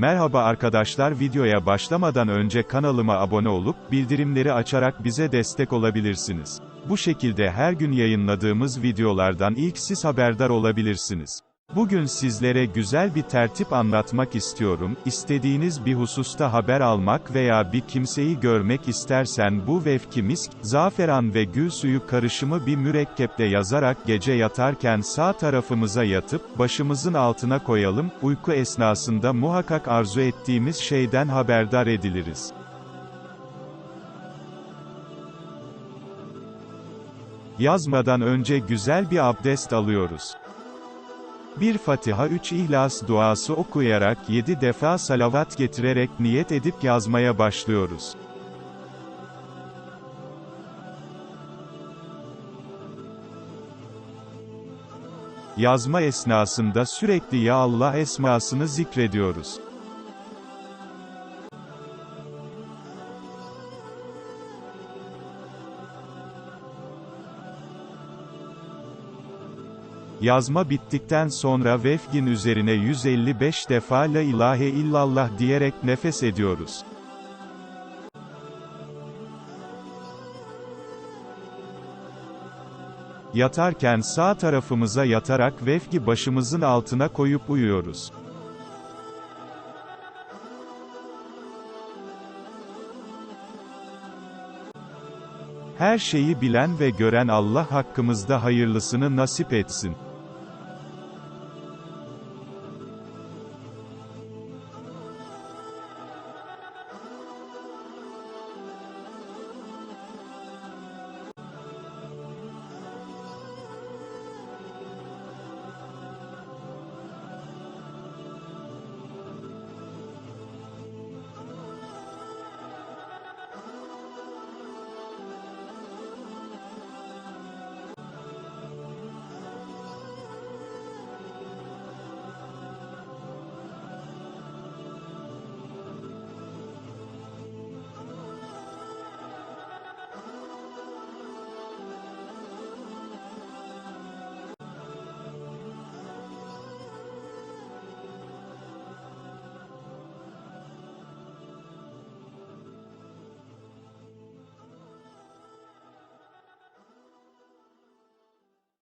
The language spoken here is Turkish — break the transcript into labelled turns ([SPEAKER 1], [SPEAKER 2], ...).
[SPEAKER 1] Merhaba arkadaşlar videoya başlamadan önce kanalıma abone olup, bildirimleri açarak bize destek olabilirsiniz. Bu şekilde her gün yayınladığımız videolardan ilk siz haberdar olabilirsiniz. Bugün sizlere güzel bir tertip anlatmak istiyorum. İstediğiniz bir hususta haber almak veya bir kimseyi görmek istersen bu vefki misk, zaferan ve gül suyu karışımı bir mürekkeple yazarak gece yatarken sağ tarafımıza yatıp, başımızın altına koyalım, uyku esnasında muhakkak arzu ettiğimiz şeyden haberdar ediliriz. Yazmadan önce güzel bir abdest alıyoruz. Bir Fatiha 3 İhlas duası okuyarak 7 defa salavat getirerek niyet edip yazmaya başlıyoruz. Yazma esnasında sürekli Ya Allah esmasını zikrediyoruz. Yazma bittikten sonra vefgin üzerine 155 defa La ilahe illallah diyerek nefes ediyoruz. Yatarken sağ tarafımıza yatarak vefgi başımızın altına koyup uyuyoruz. Her şeyi bilen ve gören Allah hakkımızda hayırlısını nasip etsin.